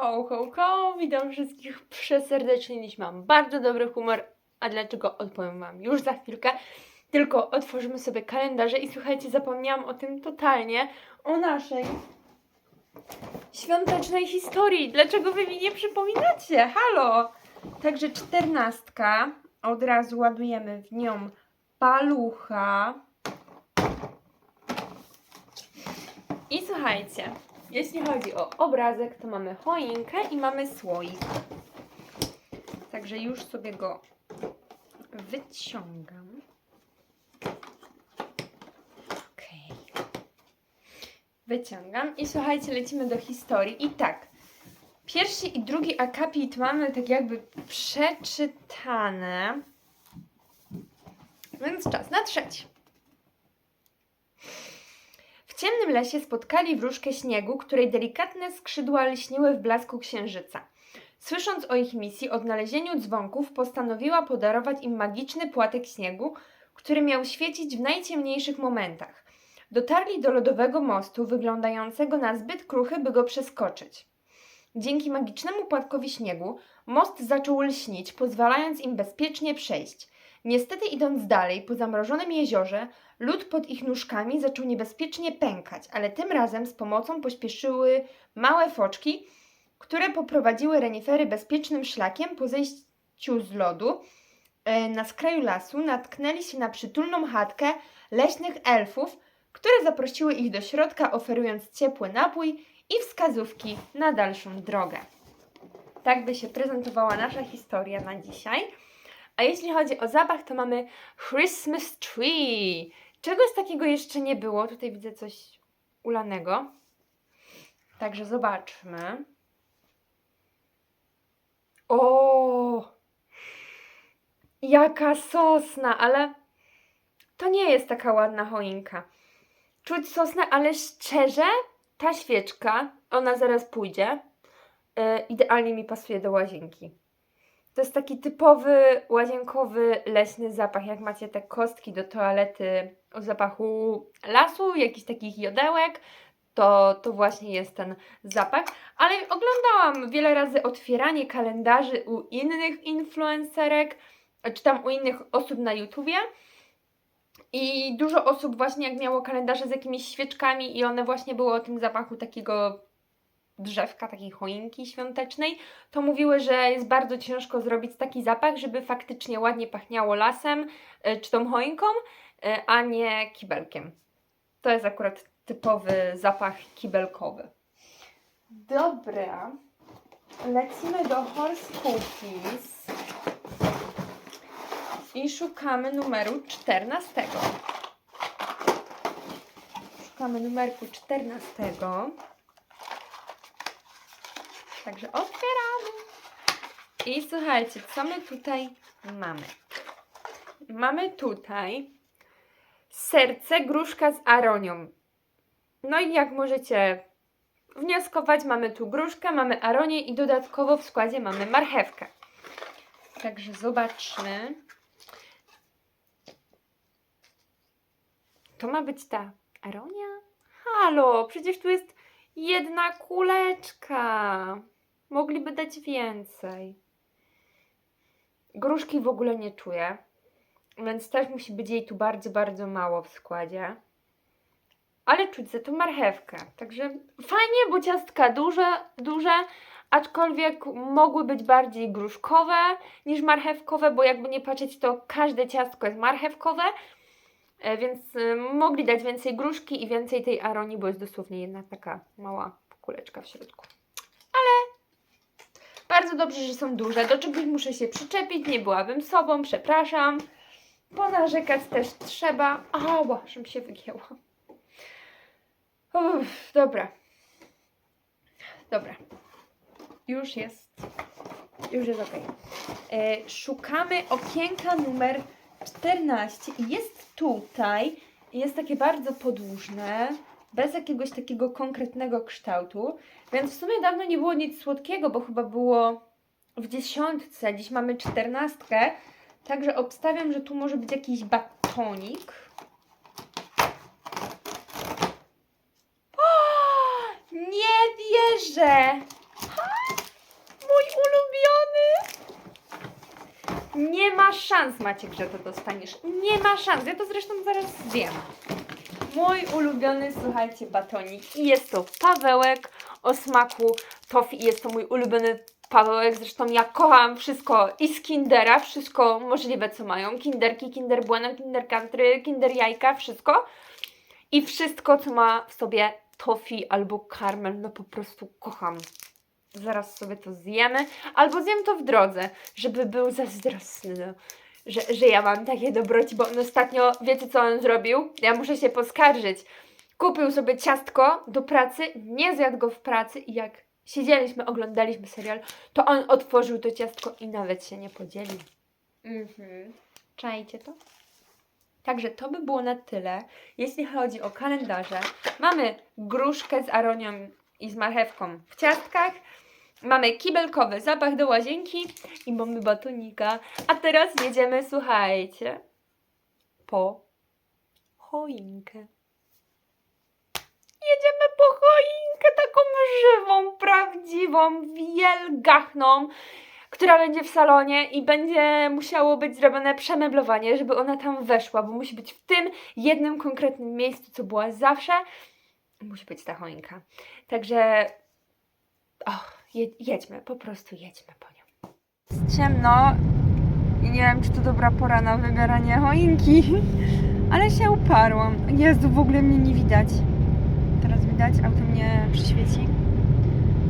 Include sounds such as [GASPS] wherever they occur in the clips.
Ho, ho, ho, witam wszystkich przeserdecznie. Dziś mam bardzo dobry humor. A dlaczego odpowiem Wam już za chwilkę. Tylko otworzymy sobie kalendarze i słuchajcie, zapomniałam o tym totalnie. O naszej świątecznej historii. Dlaczego Wy mi nie przypominacie? Halo! Także czternastka. Od razu ładujemy w nią palucha. I słuchajcie, jeśli chodzi o obrazek, to mamy choinkę i mamy słoik. Także już sobie go wyciągam. Okej. Wyciągam i słuchajcie, lecimy do historii. I tak, pierwszy i drugi akapit mamy tak jakby przeczytane. Więc czas na trzeci. Ciemnym lesie spotkali wróżkę śniegu, której delikatne skrzydła lśniły w blasku księżyca. Słysząc o ich misji, odnalezieniu dzwonków, postanowiła podarować im magiczny płatek śniegu, który miał świecić w najciemniejszych momentach. Dotarli do lodowego mostu, wyglądającego na zbyt kruchy, by go przeskoczyć. Dzięki magicznemu płatkowi śniegu most zaczął lśnić, pozwalając im bezpiecznie przejść. Niestety, idąc dalej, po zamrożonym jeziorze, Lód pod ich nóżkami zaczął niebezpiecznie pękać, ale tym razem z pomocą pośpieszyły małe foczki, które poprowadziły renifery bezpiecznym szlakiem po zejściu z lodu. e, Na skraju lasu natknęli się na przytulną chatkę leśnych elfów, które zaprosiły ich do środka, oferując ciepły napój i wskazówki na dalszą drogę. Tak by się prezentowała nasza historia na dzisiaj. A jeśli chodzi o zapach, to mamy Christmas tree. Czegoś takiego jeszcze nie było. Tutaj widzę coś ulanego. Także zobaczmy. O! Jaka sosna, ale to nie jest taka ładna choinka. Czuć sosnę, ale szczerze, ta świeczka, ona zaraz pójdzie. e, idealnie mi pasuje do łazienki. To jest taki typowy, łazienkowy, leśny zapach. Jak macie te kostki do toalety o zapachu lasu, jakichś takich jodełek, to, to właśnie jest ten zapach. Ale oglądałam wiele razy otwieranie kalendarzy u innych influencerek, czy tam u innych osób na YouTubie. I dużo osób właśnie jak miało kalendarze z jakimiś świeczkami i one właśnie były o tym zapachu takiego drzewka, takiej choinki świątecznej, to mówiły, że jest bardzo ciężko zrobić taki zapach, żeby faktycznie ładnie pachniało lasem e, czy tą choinką, e, a nie kibelkiem. To jest akurat typowy zapach kibelkowy. Dobra. Lecimy do Horse Cookies i szukamy numeru 14. Szukamy numerku 14. Także otwieramy. I słuchajcie, co my tutaj mamy? Mamy tutaj serce gruszka z aronią. No i jak możecie wnioskować, mamy tu gruszkę, mamy aronię i dodatkowo w składzie mamy marchewkę. Także zobaczmy. To ma być ta aronia? Halo, przecież tu jest jedna kuleczka. Mogliby dać więcej. Gruszki w ogóle nie czuję, więc też musi być jej tu bardzo, bardzo mało w składzie. Ale czuć za to marchewkę. Także fajnie, bo ciastka duże, duże, aczkolwiek mogły być bardziej gruszkowe niż marchewkowe, bo jakby nie patrzeć, to każde ciastko jest marchewkowe. E, Więc y, mogli dać więcej gruszki i więcej tej aronii, bo jest dosłownie jedna taka mała kuleczka w środku. Bardzo dobrze, że są duże. Do czegoś muszę się przyczepić, nie byłabym sobą, przepraszam. Ponarzekać też trzeba. Ała, żebym się wygięła. Uff, dobra. Dobra. Już jest. Już jest ok. E, szukamy okienka numer 14 i jest tutaj, jest takie bardzo podłużne, bez jakiegoś takiego konkretnego kształtu. Więc w sumie dawno nie było nic słodkiego, bo chyba było w dziesiątce, dziś mamy czternastkę. Także obstawiam, że tu może być jakiś batonik. O, nie wierzę! Ha, mój ulubiony! Nie ma szans, Maciek, że to dostaniesz. Nie ma szans. Ja to zresztą zaraz zjem. Mój ulubiony, słuchajcie, batonik. I jest to Pawełek o smaku tofi. Jest to mój ulubiony Pawełek. Zresztą ja kocham wszystko i z Kindera, wszystko możliwe, co mają. Kinderki, Kinder Bueno, Kinder Country, Kinder Jajka, wszystko. I wszystko, co ma w sobie tofi albo karmel, no po prostu kocham. Zaraz sobie to zjemy. Albo zjem to w drodze, żeby był zazdrosny, że, że ja mam takie dobroci, bo on ostatnio, wiecie co on zrobił? Ja muszę się poskarżyć. Kupił sobie ciastko do pracy, nie zjadł go w pracy i jak siedzieliśmy, oglądaliśmy serial, to on otworzył to ciastko i nawet się nie podzielił. Mhm. Czajcie to? Także to by było na tyle, jeśli chodzi o kalendarze. Mamy gruszkę z aronią i z marchewką w ciastkach. Mamy kibelkowy zapach do łazienki i mamy batonika. A teraz jedziemy, słuchajcie, po choinkę. Jedziemy po choinkę taką żywą, prawdziwą, wielgachną, która będzie w salonie i będzie musiało być zrobione przemeblowanie, żeby ona tam weszła, bo musi być w tym jednym konkretnym miejscu, co była zawsze. Musi być ta choinka. Także Och, je, jedźmy, po prostu jedźmy po nią. Jest ciemno i nie wiem, czy to dobra pora na wybieranie choinki, [LAUGHS] ale się uparłam. Jezu, w ogóle mnie nie widać. Teraz widać? Auto mnie przyświeci?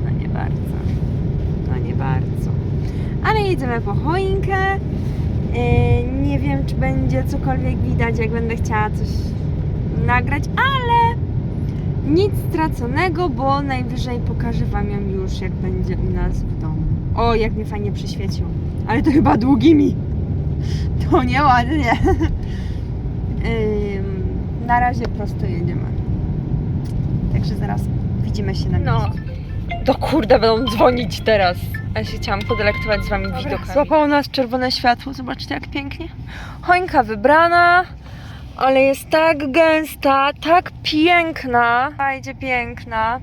No nie bardzo. No nie bardzo. Ale jedziemy po choinkę. Yy, nie wiem, czy będzie cokolwiek widać, jak będę chciała coś nagrać, ale nic straconego, bo najwyżej pokażę Wam ją już, jak będzie u nas w domu. O, jak mnie fajnie przyświecił. Ale to chyba długimi. [LAUGHS] To nieładnie. [LAUGHS] Ym, na razie prosto jedziemy. Także zaraz widzimy się na No. miejscu. To kurde, będą dzwonić teraz. Ja się chciałam podelektować z wami widokami. Złapało nas czerwone światło, zobaczcie jak pięknie. Choinka wybrana, ale jest tak gęsta, tak piękna, fajnie piękna,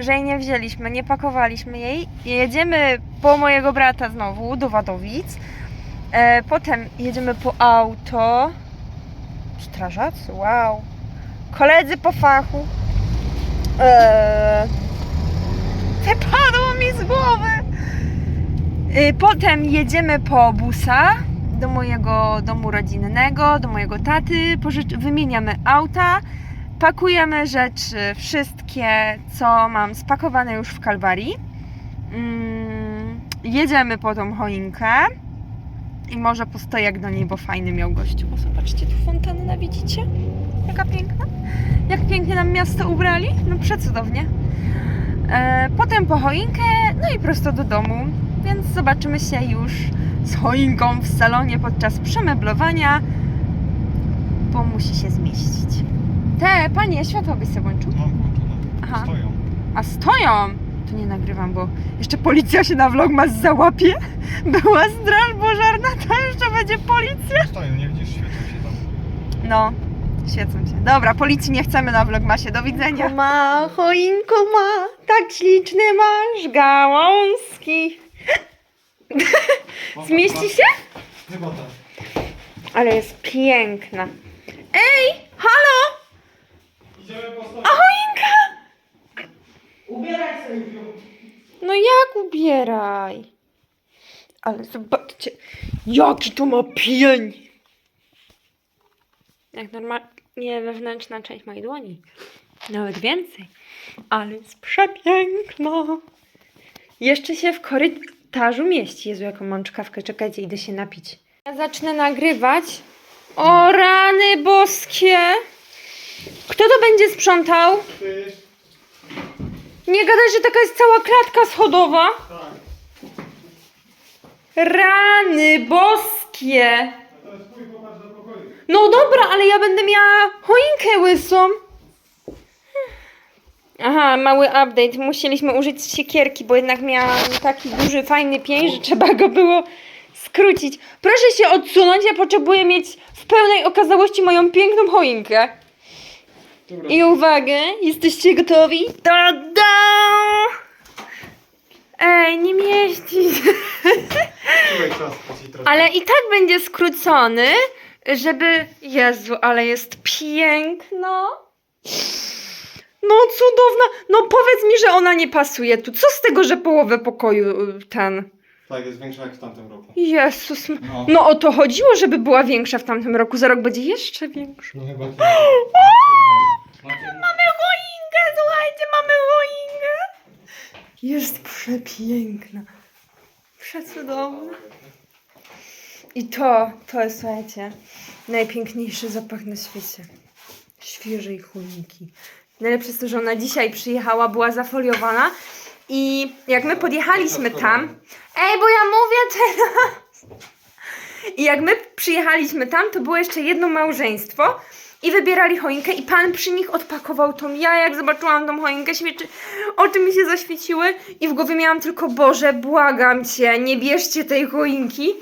że jej nie wzięliśmy, nie pakowaliśmy jej. Jedziemy po mojego brata znowu do Wadowic. E, potem jedziemy po auto. Strażacy, wow. Koledzy po fachu. E, wypadło mi z głowy. Y, Potem jedziemy po busa do mojego domu rodzinnego, do mojego taty, wymieniamy auta, pakujemy rzeczy, wszystkie, co mam spakowane już w Kalwarii. Mm, jedziemy po tą choinkę i może postoję jak do niej, bo fajny miał gościu. O, zobaczcie, tu fontannę widzicie? Jaka piękna. Jak pięknie nam miasto ubrali. No przecudownie. E, potem po choinkę, no i prosto do domu. Więc zobaczymy się już z choinką w salonie podczas przemeblowania, bo musi się zmieścić. Te, panie, światło byś sobie włączył? Mam włączone. Aha. Stoją. A stoją! To nie nagrywam, bo jeszcze policja się na vlogmas załapie. [LAUGHS] Była straż pożarna, to jeszcze będzie policja. Stoją, nie widzisz? Świecą się tam. No, świecą się. Dobra, policji nie chcemy na vlogmasie. Do widzenia. ma, choinko ma, tak śliczny masz gałązki. [LAUGHS] Zmieści się? Chyba tak. Ale jest piękna. Ej, halo! Idziemy po A choinka! Ubieraj sobie. No jak ubieraj? Ale zobaczcie, jaki to ma pień! Jak normalnie wewnętrzna część mojej dłoni. Nawet więcej. Ale jest przepiękna. Jeszcze się w korytarzu mieści. Jezu, jaką mam czkawkę. Czekajcie, idę się napić. Ja zacznę nagrywać. O rany boskie! Kto to będzie sprzątał? Nie gadaj, że taka jest cała klatka schodowa. Rany boskie! No dobra, ale ja będę miała choinkę łysą. Aha, mały update. Musieliśmy użyć siekierki, bo jednak miałam taki duży, fajny pień, że trzeba go było skrócić. Proszę się odsunąć, ja potrzebuję mieć w pełnej okazałości moją piękną choinkę. Dobra. I uwagę, jesteście gotowi? Tada! Ej, nie mieści się. Ale i tak będzie skrócony, żeby... Jezu, ale jest piękna. No cudowna. No powiedz mi, że ona nie pasuje tu. Co z tego, że połowę pokoju y, ten... Tak, jest większa jak w tamtym roku. Jezus. m- No. No o to chodziło, żeby była większa w tamtym roku. Za rok będzie jeszcze większa. No chyba [GASPS] Mamy choinkę, słuchajcie, mamy choinkę. Jest przepiękna. Przecudowna. I to, to jest, słuchajcie, najpiękniejszy zapach na świecie. Świeżej choinki. Najlepsze jest to, że ona dzisiaj przyjechała, była zafoliowana i jak my podjechaliśmy tam... Ej, bo ja mówię teraz! I jak my przyjechaliśmy tam, to było jeszcze jedno małżeństwo i wybierali choinkę i pan przy nich odpakował tą. Ja jak zobaczyłam tą choinkę, śmieczy, oczy mi się zaświeciły i w głowie miałam tylko, Boże, błagam Cię, nie bierzcie tej choinki.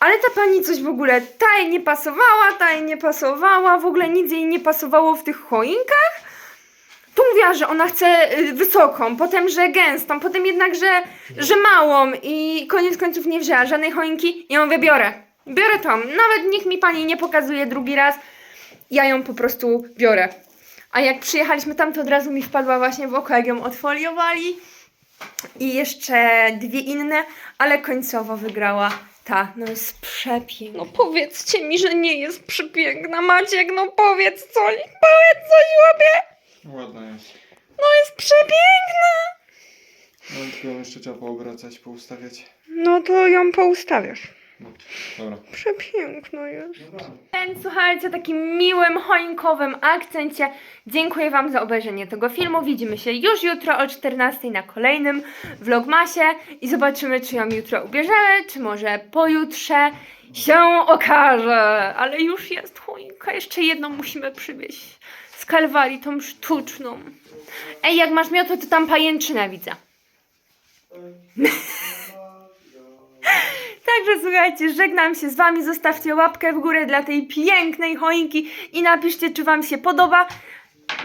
Ale ta pani coś w ogóle, ta jej nie pasowała, ta jej nie pasowała, w ogóle nic jej nie pasowało w tych choinkach. Tu mówiła, że ona chce y, wysoką, potem, że gęstą, potem jednak, że, że małą i koniec końców nie wzięła żadnej choinki. Ja mówię, biorę, biorę tą. Nawet niech mi pani nie pokazuje drugi raz, ja ją po prostu biorę. A jak przyjechaliśmy tam, to od razu mi wpadła właśnie w oko, jak ją odfoliowali. I jeszcze dwie inne, ale końcowo wygrała ta. No jest przepiękna. No powiedzcie mi, że nie jest przepiękna. Maciek, no powiedz coś, powiedz coś łapie. Ładna jest. No jest przepiękna. No tylko ją jeszcze trzeba poobracać, poustawiać. No to ją poustawiasz. No, dobra. Przepiękno jest. No dobra. Więc słuchajcie, takim miłym, choinkowym akcencie dziękuję Wam za obejrzenie tego filmu. Widzimy się już jutro o 14 na kolejnym vlogmasie i zobaczymy, czy ją jutro ubierzemy, czy może pojutrze się okaże. Ale już jest choinka, jeszcze jedną musimy przywieźć Kalwarii, tą sztuczną. Ej, jak masz miotło, to tam pajęczynę widzę. [LAUGHS] Także słuchajcie, żegnam się z Wami. Zostawcie łapkę w górę dla tej pięknej choinki i napiszcie, czy Wam się podoba.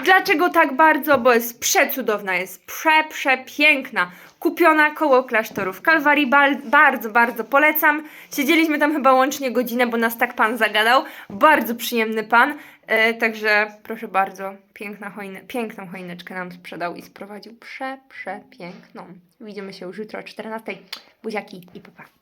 Dlaczego tak bardzo? Bo jest przecudowna, jest prze, przepiękna. Kupiona koło klasztoru w Kalwarii. Bardzo, bardzo polecam. Siedzieliśmy tam chyba łącznie godzinę, bo nas tak pan zagadał. Bardzo przyjemny pan. E, także proszę bardzo, piękna choinę, piękną choineczkę nam sprzedał i sprowadził. Prze, przepiękną. Widzimy się już jutro o 14. Buziaki i papa.